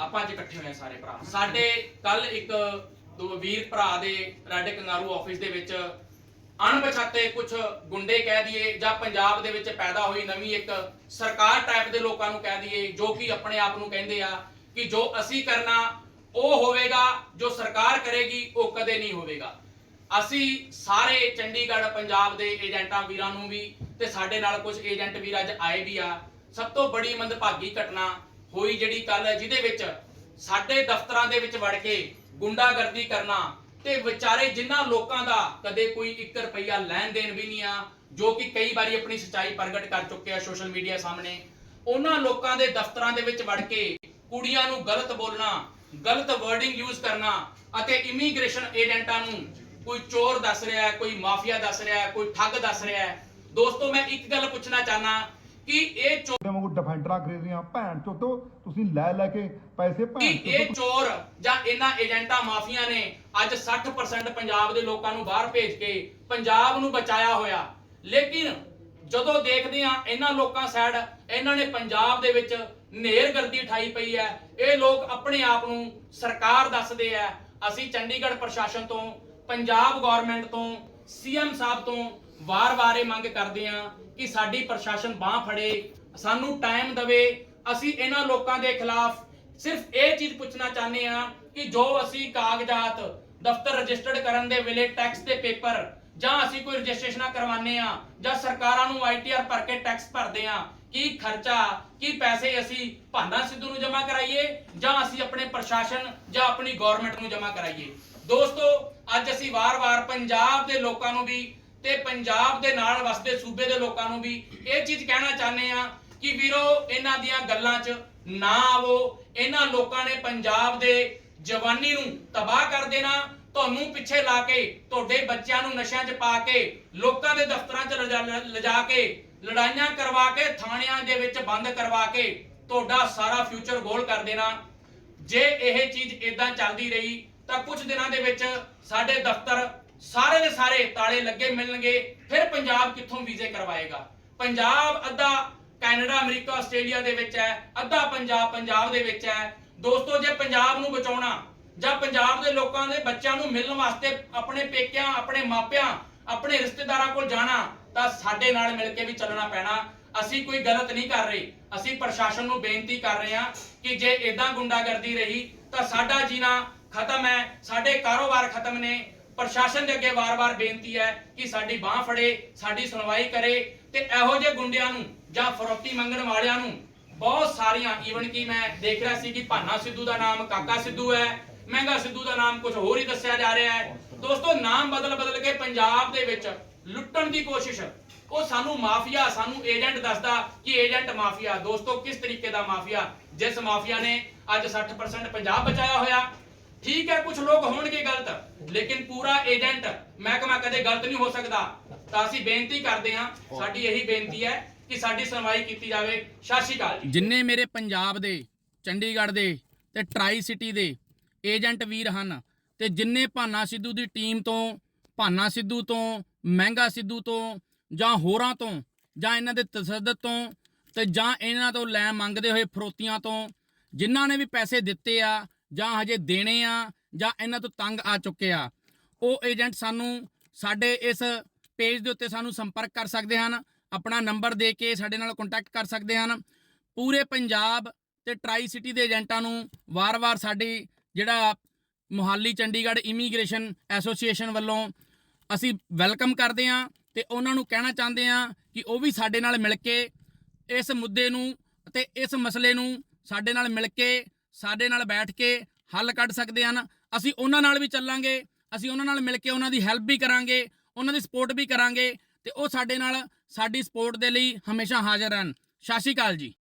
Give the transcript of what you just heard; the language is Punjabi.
ਆਪਾਂ ਅੱਜ ਇਕੱਠੇ ਹੋਏ ਆ ਸਾਰੇ ਭਰਾ। ਸਾਡੇ ਕੱਲ ਇੱਕ ਦੋ ਵੀਰ ਭਰਾ ਦੇ ਰੈੱਡ ਕੰਗਾਰੂ ਆਫਿਸ ਦੇ ਵਿੱਚ ਅਣਪਛਾਤੇ ਕੁਝ ਗੁੰਡੇ ਕਹਿ ਦਈਏ ਜਾਂ ਪੰਜਾਬ ਦੇ ਵਿੱਚ ਪੈਦਾ ਹੋਈ ਨਵੀਂ ਇੱਕ ਸਰਕਾਰ ਟਾਈਪ ਦੇ ਲੋਕਾਂ ਨੂੰ ਕਹਿ ਦਈਏ, ਜੋ ਕਿ ਆਪਣੇ ਆਪ ਨੂੰ ਕਹਿੰਦੇ ਆ ਕਿ ਜੋ ਅਸੀਂ ਕਰਨਾ, ਉਹ ਹੋਵੇਗਾ, ਜੋ ਸਰਕਾਰ ਕਰੇਗੀ, ਉਹ ਕਦੇ ਨਹੀਂ ਹੋਵੇਗਾ। ਅਸੀਂ ਸਾਰੇ ਚੰਡੀਗੜ੍ਹ ਪੰਜਾਬ ਦੇ ਏਜੰਟਾਂ ਵੀਰਾਂ ਨੂੰ ਵੀ ਤੇ ਸਾਡੇ ਨਾਲ ਕੁਝ ਏਜੰਟ ਵੀਰ ਅੱਜ ਆਏ ਵੀ ਆ। ਸਭ ਤੋਂ ਬੜੀ ਮੰਦਭਾਗੀ ਘਟਨਾ ਹੋਈ ਜਿਹੜੀ ਕੱਲ ਜਿਹਦੇ ਵਿੱਚ ਸਾਡੇ ਦਫ਼ਤਰਾਂ ਦੇ ਵਿੱਚ ਵੜ ਕੇ ਗੁੰਡਾਗਰਦੀ ਕਰਨਾ ਤੇ ਵਿਚਾਰੇ ਜਿਨ੍ਹਾਂ ਲੋਕਾਂ ਦਾ ਕਦੇ ਕੋਈ 1 ਰੁਪਈਆ ਲੈਣ ਦੇਣ ਵੀ ਨਹੀਂ ਆ, ਜੋ ਕਿ ਕਈ ਵਾਰੀ ਆਪਣੀ ਸੱਚਾਈ ਪ੍ਰਗਟ ਕਰ ਚੁੱਕੇ ਆ ਸੋਸ਼ਲ ਮੀਡੀਆ ਸਾਹਮਣੇ, ਉਹਨਾਂ ਲੋਕਾਂ ਦੇ ਦਫ਼ਤਰਾਂ ਦੇ ਵਿੱਚ ਵੜ ਕੇ ਕੁੜੀਆਂ ਨੂੰ ਗਲਤ ਬੋਲਣਾ, ਗਲਤ ਵਰਡਿੰਗ ਯੂਜ਼ ਕਰਨਾ ਅਤੇ ਇਮੀਗ੍ਰੇਸ਼ਨ ਏਜੰਟਾਂ ਨੂੰ ਕੋਈ ਚੋਰ ਦੱਸ ਰਿਹਾ ਹੈ, ਕੋਈ ਮਾਫੀਆ ਦੱਸ ਰਿਹਾ ਹੈ, ਕੋਈ ਠੱਗ ਦੱਸ ਰਿਹਾ ਹੈ। ਦੋਸਤੋ, ਮੈਂ ਇੱਕ ਗੱਲ ਪੁੱਛਣਾ ਚਾਹਨਾ ਕਿ ਇਹ ਚੋ- ਤੇ ਵਾਂਗੂ ਡਿਫੈਂਡਰਾਂ ਖਰੀਦੀਆਂ ਭੈਣ ਚੋਦੋ ਤੁਸੀਂ ਲੈ ਲੈ ਕੇ ਪੈਸੇ ਕਿ ਭੈਣ ਇਹ ਚੋਦੋ ਚੋਰ ਜਾਂ ਇਹਨਾਂ ਏਜੰਟਾਂ ਮਾਫੀਆ ਨੇ ਅੱਜ 60% ਪੰਜਾਬ ਦੇ ਲੋਕਾਂ ਨੂੰ ਬਾਹਰ ਭੇਜ ਕੇ ਪੰਜਾਬ ਨੂੰ ਬਚਾਇਆ ਹੋਇਆ। ਲੇਕਿਨ ਜਦੋਂ ਦੇਖਦੇ ਆ ਇਹਨਾਂ ਲੋਕਾਂ ਸਾਈਡ ਇਹਨਾਂ ਨੇ ਪੰਜਾਬ ਦੇ ਵਿੱਚ ਨੇਰਗਰਦੀ ਠਾਈ ਪਈ ਹੈ ਇਹ ਲੋਕ ਆਪਣੇ ਆਪ ਨੂੰ ਸਰਕਾਰ ਦੱਸਦੇ ਆ ਅਸੀਂ ਚੰਡੀਗੜ੍ਹ ਪ੍ਰਸ਼ਾਸਨ ਤੋਂ ਪੰਜਾਬ ਗਵਰਨਮੈਂਟ ਤੋਂ ਸੀਐਮ ਸਾਹਿਬ ਤੋਂ ਵਾਰ-ਵਾਰ ਇਹ ਮੰਗ ਕਰਦੇ ਆ ਕਿ ਸਾਡੀ ਪ੍ਰਸ਼ਾਸਨ ਬਾਹ ਫੜੇ, ਸਾਨੂੰ ਟਾਈਮ ਦੇਵੇ। ਅਸੀਂ ਇਹਨਾਂ ਲੋਕਾਂ ਦੇ ਖਿਲਾਫ ਸਿਰਫ ਇਹ ਚੀਜ਼ ਪੁੱਛਣਾ ਚਾਹੁੰਦੇ ਆ ਕਿ ਜੋ ਅਸੀਂ ਕਾਗਜ਼ਾਤ, ਦਫ਼ਤਰ ਰਜਿਸਟਰਡ ਕਰਨ ਦੇ ਵੇਲੇ ਟੈਕਸ ਦੇ ਪੇਪਰ ਜਾਂ ਅਸੀਂ ਕੋਈ ਰਜਿਸਟ੍ਰੇਸ਼ਨਾਂ ਕਰਵਾਉਂਦੇ ਆ ਜਾਂ ਸਰਕਾਰਾਂ ਨੂੰ ਆਈਟੀਆਰ ਭਰ ਕੇ ਟੈਕਸ ਭਰਦੇ ਆ ਕੀ ਖਰਚਾ, ਕੀ ਪੈਸੇ ਅਸੀਂ ਭਾਨਾ ਸਿੱਧੂ ਨੂੰ ਜਮ੍ਹਾਂ ਕਰਾਈਏ ਜਾਂ ਅਸੀਂ ਆਪਣੇ ਪ੍ਰਸ਼ਾਸਨ ਜਾਂ ਆਪਣੀ ਗਵਰਨਮੈਂਟ ਨੂੰ ਜਮ੍ਹਾਂ ਕਰਾਈਏ। ਦੋਸਤੋ, ਅੱਜ ਅਸੀਂ ਵਾਰ-ਵਾਰ ਪੰਜਾਬ ਦੇ ਲੋਕਾਂ ਨੂੰ ਵੀ ਤੇ ਪੰਜਾਬ ਦੇ ਨਾਲ ਵਸਦੇ ਸੂਬੇ ਦੇ ਲੋਕਾਂ ਨੂੰ ਵੀ ਇਹ ਚੀਜ਼ ਕਹਿਣਾ ਚਾਹੁੰਦੇ ਆ ਕਿ ਵੀਰੋ, ਇਹਨਾਂ ਦੀਆਂ ਗੱਲਾਂ 'ਚ ਨਾ ਆਵੋ। ਇਹਨਾਂ ਲੋਕਾਂ ਨੇ ਪੰਜਾਬ ਦੇ ਜਵਾਨੀ ਨੂੰ ਤਬਾਹ ਕਰ ਦੇਣਾ। ਤੁਹਾਨੂੰ ਪਿੱਛੇ ਲਾ ਕੇ, ਤੁਹਾਡੇ ਬੱਚਿਆਂ ਨੂੰ ਨਸ਼ਿਆਂ 'ਚ ਪਾ ਕੇ, ਲੋਕਾਂ ਦੇ ਦਫ਼ਤਰਾਂ 'ਚ ਲਿਜਾ- ਲਿਜਾ ਕੇ, ਲੜਾਈਆਂ ਕਰਵਾ ਕੇ, ਥਾਣਿਆਂ ਦੇ ਵਿੱਚ ਬੰਦ ਕਰਵਾ ਕੇ, ਤੁਹਾਡਾ ਸਾਰਾ ਫਿਊਚਰ ਗੋਲ ਕਰ ਦੇਣਾ। ਜੇ ਇਹ ਚੀਜ਼ ਇਦਾਂ ਚੱਲਦੀ ਰਹੀ, ਤਾਂ ਕੁਝ ਦਿਨਾਂ ਦੇ ਵਿੱਚ ਸਾਡੇ ਦਫ਼ਤਰ ਸਾਰੇ ਦੇ ਸਾਰੇ ਤਾਲੇ ਲੱਗੇ ਮਿਲਣਗੇ, ਫਿਰ ਪੰਜਾਬ ਕਿੱਥੋਂ ਵੀਜ਼ੇ ਕਰਵਾਏਗਾ? ਪੰਜਾਬ ਅੱਧਾ ਕੈਨੇਡਾ, ਅਮਰੀਕਾ, ਆਸਟ੍ਰੇਲੀਆ ਦੇ ਵਿੱਚ ਹੈ, ਅੱਧਾ ਪੰਜਾਬ ਪੰਜਾਬ ਦੇ ਵਿੱਚ ਹੈ। ਦੋਸਤੋ, ਜੇ ਪੰਜਾਬ ਨੂੰ ਬਚਾਉਣਾ, ਜਾਂ ਪੰਜਾਬ ਦੇ ਲੋਕਾਂ ਦੇ ਬੱਚਿਆਂ ਨੂੰ ਮਿਲਣ ਵਾਸਤੇ ਆਪਣੇ ਪੇਕਿਆਂ, ਆਪਣੇ ਮਾਪਿਆਂ, ਆਪਣੇ ਰਿਸ਼ਤੇਦਾਰਾਂ ਕੋਲ ਜਾਣਾ, ਤਾਂ ਸਾਡੇ ਨਾਲ ਮਿਲ ਕੇ ਵੀ ਚੱਲਣਾ ਪੈਣਾ। ਅਸੀਂ ਕੋਈ ਗਲਤ ਨਹੀਂ ਕਰ ਰਹੇ। ਅਸੀਂ ਪ੍ਰਸ਼ਾਸਨ ਨੂੰ ਬੇਨਤੀ ਕਰ ਰਹੇ ਹਾਂ ਕਿ ਜੇ ਇਦਾਂ ਗੁੰਡਾਗਰਦੀ ਰਹੀ, ਤਾਂ ਸਾਡਾ ਜੀਣਾ ਖਤਮ ਹੈ, ਸਾਡੇ ਕਾਰੋਬਾਰ ਖਤਮ ਨੇ। ਪ੍ਰਸ਼ਾਸਨ ਦੇ ਅੱਗੇ ਵਾਰ-ਵਾਰ ਬੇਨਤੀ ਹੈ ਕਿ ਸਾਡੀ ਬਾਹ ਫੜੇ, ਸਾਡੀ ਸੁਣਵਾਈ ਕਰੇ ਤੇ ਇਹੋ ਜਿਹੇ ਗੁੰਡਿਆਂ ਨੂੰ ਜਾਂ ਫਰੋਤੀ ਮੰਗਣ ਵਾਲਿਆਂ ਨੂੰ ਬਹੁਤ ਸਾਰੀਆਂ ਈਵਨ ਕਿ ਮੈਂ ਦੇਖ ਰਿਹਾ ਸੀ ਕਿ ਭਾਨਾ ਸਿੱਧੂ ਦਾ ਨਾਮ, ਕਾਕਾ ਸਿੱਧੂ ਹੈ, ਮਹਿੰਗਾ ਸਿੱਧੂ ਦਾ ਨਾਮ ਕੁਝ ਹੋਰ ਹੀ ਦੱਸਿਆ ਜਾ ਰਿਹਾ ਹੈ। ਦੋਸਤੋ, ਨਾਮ ਬਦਲ ਬਦਲ ਕੇ ਪੰਜਾਬ ਦੇ ਵਿੱਚ ਲੁੱਟਣ ਦੀ ਕੋਸ਼ਿਸ਼, ਉਹ ਸਾਨੂੰ ਮਾਫੀਆ, ਸਾਨੂੰ ਏਜੰਟ ਦੱਸਦਾ ਕਿ ਏਜੰਟ ਮਾਫੀਆ, ਦੋਸਤੋ, ਕਿਸ ਤਰੀਕੇ ਦਾ ਮਾਫੀਆ? ਜਿਸ ਮਾਫੀਆ ਨੇ ਅੱਜ 60% ਪੰਜਾਬ ਬਚਾਇਆ ਹੋਇਆ ਠੀਕ ਹੈ ਕੁਝ ਲੋਕ ਹੋਣਗੇ ਗਲਤ, ਲੇਕਿਨ ਪੂਰਾ ਏਜੰਟ ਮਹਿਕਮਾ ਕਦੇ ਗਲਤ ਨਹੀਂ ਹੋ ਸਕਦਾ। ਤਾਂ ਅਸੀਂ ਬੇਨਤੀ ਕਰਦੇ ਹਾਂ, ਸਾਡੀ ਇਹੀ ਬੇਨਤੀ ਹੈ ਕਿ ਸਾਡੀ ਸੁਣਵਾਈ ਕੀਤੀ ਜਾਵੇ। ਸਤਿ ਸ਼੍ਰੀ ਅਕਾਲ ਜੀ। ਜਿੰਨੇ ਮੇਰੇ ਪੰਜਾਬ ਦੇ, ਚੰਡੀਗੜ੍ਹ ਦੇ ਤੇ ਟਰਾਈ ਸਿਟੀ ਦੇ ਏਜੰਟ ਵੀਰ ਹਨ ਤੇ ਜਿੰਨੇ ਭਾਨਾ ਸਿੱਧੂ ਦੀ ਟੀਮ ਤੋਂ, ਭਾਨਾ ਸਿੱਧੂ ਤੋਂ, ਮਹਿੰਗਾ ਸਿੱਧੂ ਤੋਂ ਜਾਂ ਹੋਰਾਂ ਤੋਂ ਜਾਂ ਇਹਨਾਂ ਦੇ ਤਸੱਦਦ ਤੋਂ ਤੇ ਜਾਂ ਇਹਨਾਂ ਤੋਂ ਲੈ ਮੰਗਦੇ ਹੋਏ ਫਰੋਤੀਆਂ ਤੋਂ, ਜਿਨ੍ਹਾਂ ਨੇ ਵੀ ਪੈਸੇ ਦਿੱਤੇ ਆ ਜਾਂ ਹਜੇ ਦੇਣੇ ਆ ਜਾਂ ਇਹਨਾਂ ਤੋਂ ਤੰਗ ਆ ਚੁੱਕੇ ਆ। ਉਹ ਏਜੰਟ ਸਾਨੂੰ ਸਾਡੇ ਇਸ ਪੇਜ ਦੇ ਉੱਤੇ ਸਾਨੂੰ ਸੰਪਰਕ ਕਰ ਸਕਦੇ ਹਨ, ਆਪਣਾ ਨੰਬਰ ਦੇ ਕੇ ਸਾਡੇ ਨਾਲ ਕੰਟੈਕਟ ਕਰ ਸਕਦੇ ਹਨ। ਪੂਰੇ ਪੰਜਾਬ ਤੇ ਟਰਾਈ ਸਿਟੀ ਦੇ ਏਜੰਟਾਂ ਨੂੰ ਵਾਰ-ਵਾਰ ਸਾਡੀ ਜਿਹੜਾ ਮੁਹਾਲੀ ਚੰਡੀਗੜ੍ਹ ਇਮੀਗ੍ਰੇਸ਼ਨ ਐਸੋਸੀਏਸ਼ਨ ਵੱਲੋਂ ਅਸੀਂ ਵੈਲਕਮ ਕਰਦੇ ਹਾਂ ਤੇ ਉਹਨਾਂ ਨੂੰ ਕਹਿਣਾ ਚਾਹੁੰਦੇ ਹਾਂ ਕਿ ਉਹ ਵੀ ਸਾਡੇ ਨਾਲ ਮਿਲ ਕੇ ਇਸ ਮੁੱਦੇ ਨੂੰ ਤੇ ਇਸ ਮਸਲੇ ਨੂੰ ਸਾਡੇ ਨਾਲ ਮਿਲ ਕੇ ਸਾਡੇ ਨਾਲ ਬੈਠ ਕੇ ਹੱਲ ਕੱਢ ਸਕਦੇ ਹਨ। ਅਸੀਂ ਉਹਨਾਂ ਨਾਲ ਵੀ ਚੱਲਾਂਗੇ, ਅਸੀਂ ਉਹਨਾਂ ਨਾਲ ਮਿਲ ਕੇ ਉਹਨਾਂ ਦੀ ਹੈਲਪ ਵੀ ਕਰਾਂਗੇ, ਉਹਨਾਂ ਦੀ ਸਪੋਰਟ ਵੀ ਕਰਾਂਗੇ ਤੇ ਉਹ ਸਾਡੇ ਨਾਲ ਸਾਡੀ ਸਪੋਰਟ ਦੇ ਲਈ ਹਮੇਸ਼ਾ ਹਾਜ਼ਰ ਹਨ ਸਤਿ ਸ਼੍ਰੀ ਅਕਾਲ ਜੀ।